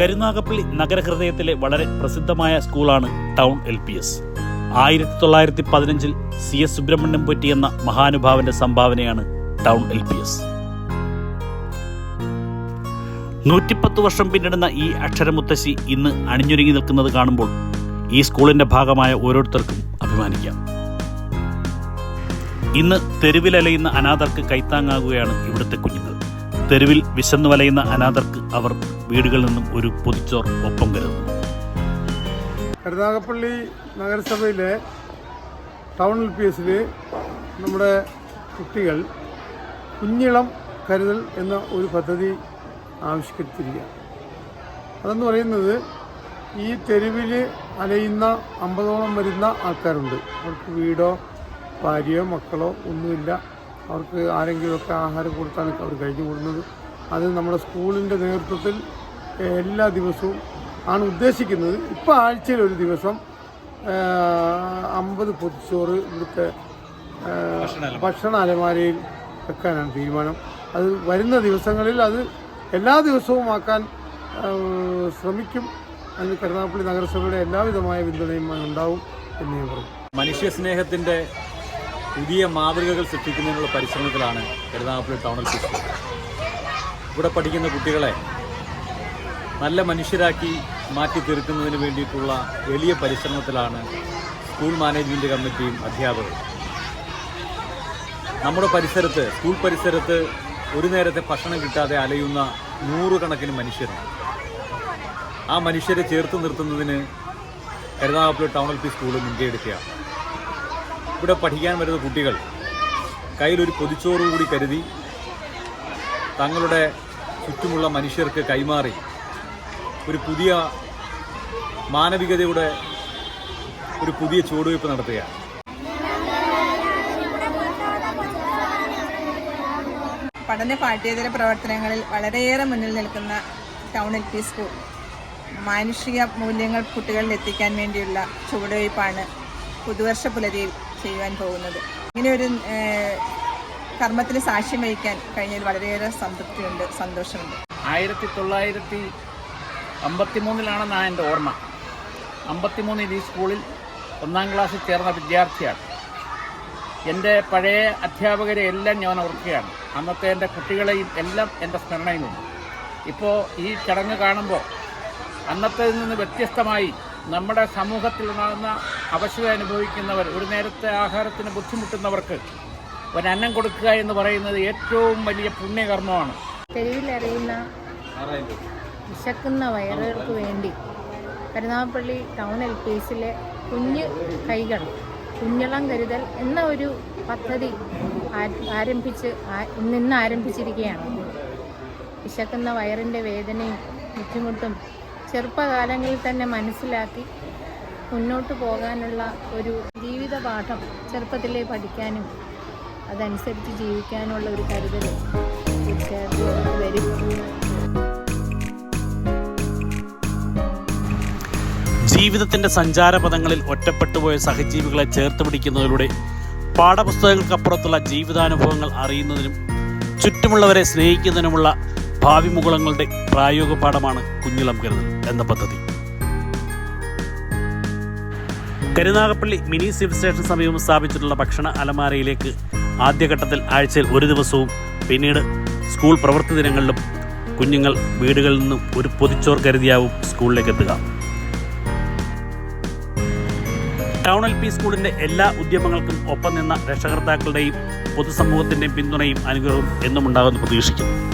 കരുനാഗപ്പള്ളി നഗരഹൃദയത്തിലെ വളരെ പ്രസിദ്ധമായ സ്കൂളാണ് ടൗൺ എൽ പി എസ്. ആയിരത്തി തൊള്ളായിരത്തി പതിനഞ്ചിൽ സി എസ് സുബ്രഹ്മണ്യം പൊറ്റി എന്ന മഹാനുഭാവന്റെ സംഭാവനയാണ് ടൗൺ എൽ പി എസ്. നൂറ്റിപ്പത്ത് വർഷം പിന്നിടുന്ന ഈ അക്ഷരമുത്തശ്ശി ഇന്ന് അണിഞ്ഞൊരുങ്ങി നിൽക്കുന്നത് കാണുമ്പോൾ ഈ സ്കൂളിന്റെ ഭാഗമായ ഓരോരുത്തർക്കും അഭിമാനിക്കാം. ഇന്ന് തെരുവിലലയുന്ന അനാഥർക്ക് കൈത്താങ്ങാകുകയാണ് ഇവിടുത്തെ കുഞ്ഞുങ്ങൾ. തെരുവിൽ വിശന്നു വലയുന്ന അനാഥർക്ക് അവർ വീടുകളിൽ നിന്നും ഒരു പൊതിച്ചോർ ഒപ്പം കരുതുന്നു. കരുനാഗപ്പള്ളി നഗരസഭയിലെ ടൗൺ എൽ പി എസിൽ നമ്മുടെ കുട്ടികൾ കുഞ്ഞിളം കരുതൽ എന്ന ഒരു പദ്ധതി ആവിഷ്കരിച്ചിരിക്കുക അതെന്ന് പറയുന്നത് ഈ തെരുവിൽ അലയുന്ന അമ്പതോളം വരുന്ന ആൾക്കാരുണ്ട്. അവർക്ക് വീടോ ഭാര്യയോ മക്കളോ ഒന്നുമില്ല. അവർക്ക് ആരെങ്കിലുമൊക്കെ ആഹാരം കൊടുത്താണ് അവർ കഴിഞ്ഞു കൂടുന്നത്. അത് നമ്മുടെ സ്കൂളിന്റെ നേതൃത്വത്തിൽ എല്ലാ ദിവസവും ആണ് ഉദ്ദേശിക്കുന്നത്. ഇപ്പോൾ ആഴ്ചയിൽ ഒരു ദിവസം അമ്പത് പൊതിച്ചോറ് ഇവിടുത്തെ ഭക്ഷണ അലമാരയിൽ വെക്കാനാണ് തീരുമാനം. അത് വരുന്ന ദിവസങ്ങളിൽ അത് എല്ലാ ദിവസവും ആക്കാൻ ശ്രമിക്കും അതിന് കരുനാഗപ്പള്ളി നഗരസഭയുടെ എല്ലാവിധമായ പിന്തുണയും ഉണ്ടാവും എന്ന് ഞാൻ പറയും. മനുഷ്യ സ്നേഹത്തിന്റെ പുതിയ മാതൃകകൾ സൃഷ്ടിക്കുന്നതിനുള്ള പരിശ്രമത്തിലാണ് കരുനാഗപ്പള്ളി ടൗണിൽ സ്കൂൾ. ഇവിടെ പഠിക്കുന്ന കുട്ടികളെ നല്ല മനുഷ്യരാക്കി മാറ്റി തീർക്കുന്നതിന് വേണ്ടിയിട്ടുള്ള വലിയ പരിശ്രമത്തിലാണ് സ്കൂൾ മാനേജ്മെന്റ് കമ്മിറ്റിയും അധ്യാപകരും. നമ്മുടെ പരിസരത്ത് സ്കൂൾ പരിസരത്ത് ഒരു നേരത്തെ ഭക്ഷണം കിട്ടാതെ അലയുന്ന നൂറുകണക്കിന് മനുഷ്യരുണ്ട്. ആ മനുഷ്യരെ ചേർത്ത് നിർത്തുന്നതിന് Karunagappally town L P school മുൻകൈയെടുക്കുകയാണ് ഇവിടെ പഠിക്കാൻ വരുന്ന കുട്ടികൾ കയ്യിലൊരു പൊതിച്ചോറ് കൂടി കരുതി തങ്ങളുടെ ചുറ്റുമുള്ള മനുഷ്യർക്ക് കൈമാറി ഒരു പുതിയ മാനവികതയുടെ ഒരു പുതിയ ചുവടുവയ്പ് നടത്തുകയാണ്. പഠന പാഠ്യേതര പ്രവർത്തനങ്ങളിൽ വളരെയേറെ മുന്നിൽ നിൽക്കുന്ന ടൗൺ എൽ പി സ്കൂൾ മാനുഷിക മൂല്യങ്ങൾ കുട്ടികളിൽ എത്തിക്കാൻ വേണ്ടിയുള്ള ചുവടുവയ്പ്പാണ് പുതുവർഷ പുലരിയിൽ ചെയ്യുവാൻ പോകുന്നത്. ഇങ്ങനെ ഒരു കർമ്മത്തിന് സാക്ഷ്യം വഹിക്കാൻ കഴിഞ്ഞതിൽ വളരെയേറെ സംതൃപ്തിയുണ്ട് സന്തോഷമുണ്ട്. ആയിരത്തി തൊള്ളായിരത്തി അമ്പത്തിമൂന്നിലാണെന്നാണ് എന്റെ ഓർമ്മ. അമ്പത്തിമൂന്നിൽ ഈ സ്കൂളിൽ ഒന്നാം ക്ലാസ്സിൽ ചേർന്ന വിദ്യാർത്ഥിയാണ്. എന്റെ പഴയ അധ്യാപകരെ എല്ലാം ഞാൻ ഓർക്കുകയാണ്. അന്നത്തെ എന്റെ കുട്ടികളെയും എല്ലാം എന്റെ സ്മരണയിലുണ്ട്. ഇപ്പോൾ ഈ ചടങ്ങ് കാണുമ്പോൾ അന്നത്തേതിൽ നിന്ന് വ്യത്യസ്തമായി നമ്മുടെ സമൂഹത്തിൽ ഉണ്ടാകുന്ന അവശത അനുഭവിക്കുന്നവർ ഒരു നേരത്തെ ആഹാരത്തിന് ബുദ്ധിമുട്ടുന്നവർക്ക് ഒരന്നം കൊടുക്കുക എന്ന് പറയുന്നത് ഏറ്റവും വലിയ പുണ്യകർമ്മമാണ്. തെരുവിലറിയുന്ന വിശക്കുന്ന വയറുകൾക്ക് വേണ്ടി കരുനാഗപ്പള്ളി ടൗൺ എൽ പി എസിലെ കുഞ്ഞ് കൈകൾ കുഞ്ഞളം കരുതൽ എന്ന ഒരു പദ്ധതി ആരംഭിച്ച് നിന്ന് ആരംഭിച്ചിരിക്കുകയാണ്. വിശക്കുന്ന വയറിന്റെ വേദനയും ബുദ്ധിമുട്ടും ചെറുപ്പകാലങ്ങളിൽ തന്നെ മനസ്സിലാക്കി മുന്നോട്ട് പോകാനുള്ള ഒരു ജീവിത പാഠം ചെറുപ്പത്തിലേ പഠിക്കാനും അതനുസരിച്ച് ജീവിക്കാനുള്ള ഒരു കരുതൽ തീർച്ചയായിട്ടും വരും. ജീവിതത്തിന്റെ സഞ്ചാരപഥങ്ങളിൽ ഒറ്റപ്പെട്ടുപോയ സഹജീവികളെ ചേർത്ത് പിടിക്കുന്നതിലൂടെ പാഠപുസ്തകങ്ങൾക്കപ്പുറത്തുള്ള ജീവിതാനുഭവങ്ങൾ അറിയുന്നതിനും ചുറ്റുമുള്ളവരെ സ്നേഹിക്കുന്നതിനുമുള്ള ഭാവി മുകുളങ്ങളുടെ പ്രായോഗിക പാഠമാണ് കുഞ്ഞിളം കരുതൽ എന്ന പദ്ധതി. കരുനാഗപ്പള്ളി മിനി സിവിൽ സ്റ്റേഷൻ സമീപം സ്ഥാപിച്ചിട്ടുള്ള ഭക്ഷണ അലമാരയിലേക്ക് ആദ്യഘട്ടത്തിൽ ആഴ്ചയിൽ ഒരു ദിവസവും പിന്നീട് സ്കൂൾ പ്രവൃത്തി ദിനങ്ങളിലും കുഞ്ഞുങ്ങൾ വീടുകളിൽ നിന്നും ഒരു പൊതിച്ചോർ കരുതിയാവും സ്കൂളിലേക്ക് എത്തുക. ടൗൺ എൽ പി സ്കൂളിന്റെ എല്ലാ ഉദ്യമങ്ങൾക്കും ഒപ്പം നിന്ന രക്ഷകർത്താക്കളുടെയും പൊതുസമൂഹത്തിന്റെയും പിന്തുണയും അനുഗ്രഹവും എന്നും ഉണ്ടാകുമെന്ന് പ്രതീക്ഷിക്കുന്നു.